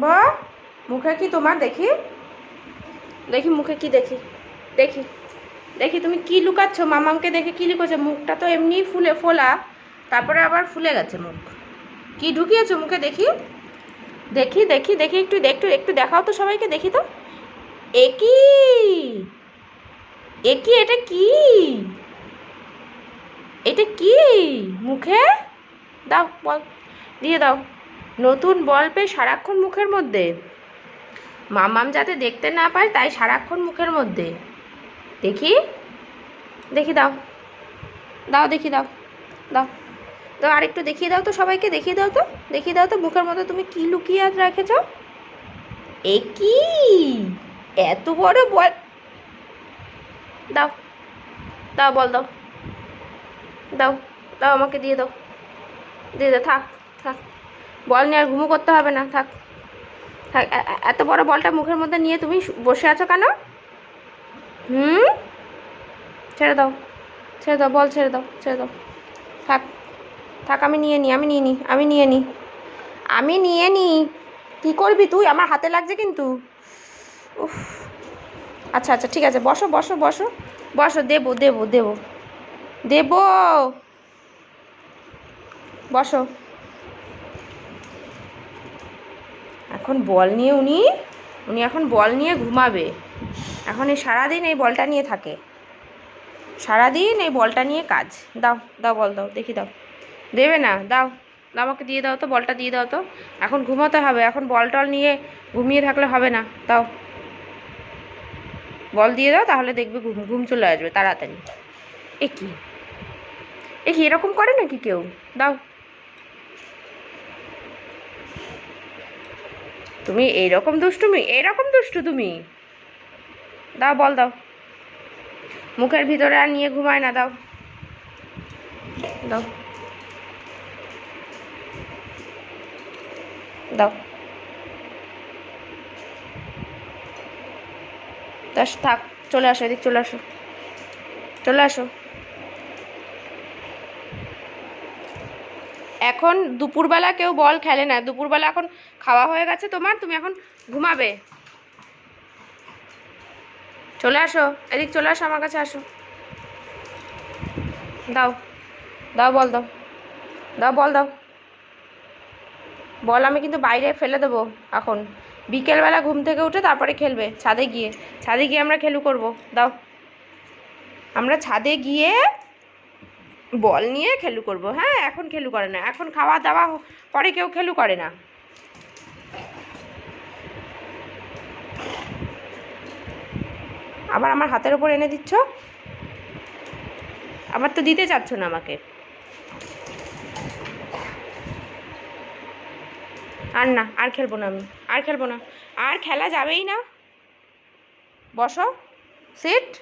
Mamba মুখে কি তোমার দেখি? দেখি, মুখে কি দেখি? দেখি। দেখি, তুমি কি লুকাচ্ছ? মামামকে দেখে কি লুকাচ্ছ? মুখটা তো এমনি ফুলে ফোলা। তারপরে আবার ফুলে গেছে মুখ। কি ঢুকিয়েছো মুখে দেখি? দেখি দেখি দেখি, একটু একটু একটু দেখাও তো সবাইকে, দেখি তো। এ কি? এ কি, এটা কি? এটা কি? মুখে? দাও, বল। দিয়ে দাও। নতুন বল পেয়ে সারাক্ষণ মুখের মধ্যে। মামাম যাতে দেখতে না পায় তাই সারাক্ষণ মুখের মধ্যে। দেখি? দেখি দাও। দাও, দেখি দাও। দাও। তো আরেকটু দেখিয়ে দাও তো সবাইকে, দেখিয়ে দাও তো। দেখিয়ে দাও তো মুখের মধ্যে তুমি কি লুকিয়ে আজ রেখেছ? এ কি? এত বড় বল। দাও। দাও বল দাও। দাও দাও আমাকে দিয়ে দাও। দিয়ে দাও, থাক থাক। বল নিয়ে আর ঘুমো করতে হবে না, থাক। থাক এত বড় বলটা মুখের মধ্যে নিয়ে তুমি বসে আছো কেন? হুম? ছেড়ে দাও ছেড়ে দাও, বল ছেড়ে দাও ছেড়ে দাও। থাক থাক, আমি নিয়ে নিই আমি নিয়ে নিই আমি নিয়ে নিই আমি নিয়ে নিই কী করবি তুই? আমার হাতে লাগছে কিন্তু। উফ। আচ্ছা আচ্ছা ঠিক আছে, বসো বসো বসো। বসো, দেবো দেবো দেবো। দেবো! বসো। এখন বল নিয়ে উনি উনি এখন বল নিয়ে ঘুমাবে। এখন এই সারাদিন এই বলটা নিয়ে থাকে। সারাদিন এই বলটা নিয়ে কাজ। দাও দাও বল দাও, দেখি দাও। দেবে না, দাও। আমাকে দিয়ে দাও তো, বলটা দিয়ে দাও তো। এখন ঘুমোতে হবে, এখন বল টল নিয়ে ঘুমিয়ে থাকলে হবে না। দাও। বল দিয়ে দাও, তাহলে দেখবে ঘুম ঘুম চলে আসবে, তাড়াতাড়ি। এ কি এ কি এরকম করে নাকি কেউ? দাও। তুমি এইরকম দুষ্টুমি, এইরকম দুষ্টু তুমি। দাও, বল দাও। মুখের ভিতরে আর নিয়ে ঘুমায় না, দাও। দাও। দাও। দশ, থাক, চলে আসো, এদিক চলে আসো। চলে আসো। এখন দুপুরবেলা কেউ বল খেলে না। দুপুরবেলা এখন খাওয়া হয়ে গেছে তোমার, তুমি এখন ঘুমাবে। চলে আসো, এদিক চলে আসো, আমার কাছে আসো। দাও দাও বল, দাও। দাও বল দাও। বল আমি কিন্তু বাইরে ফেলে দেবো এখন। বিকেলবেলা ঘুম থেকে উঠে তারপরে খেলবে, ছাদে গিয়ে। ছাদে গিয়ে আমরা খেলু করব। দাও। আমরা ছাদে গিয়ে বল নিয়ে খেলু করব। হ্যাঁ এখন খেলু করে না। এখন খাওয়া দাওয়া পরে কেউ খেলু করে না। আবার আমার হাতের ওপর এনে দিচ্ছ? আবার তো দিতে চাচ্ছ না আমাকে। আর না, আর খেলব না আমি। আর খেলব না। আর খেলা যাবেই না। বসো। সিট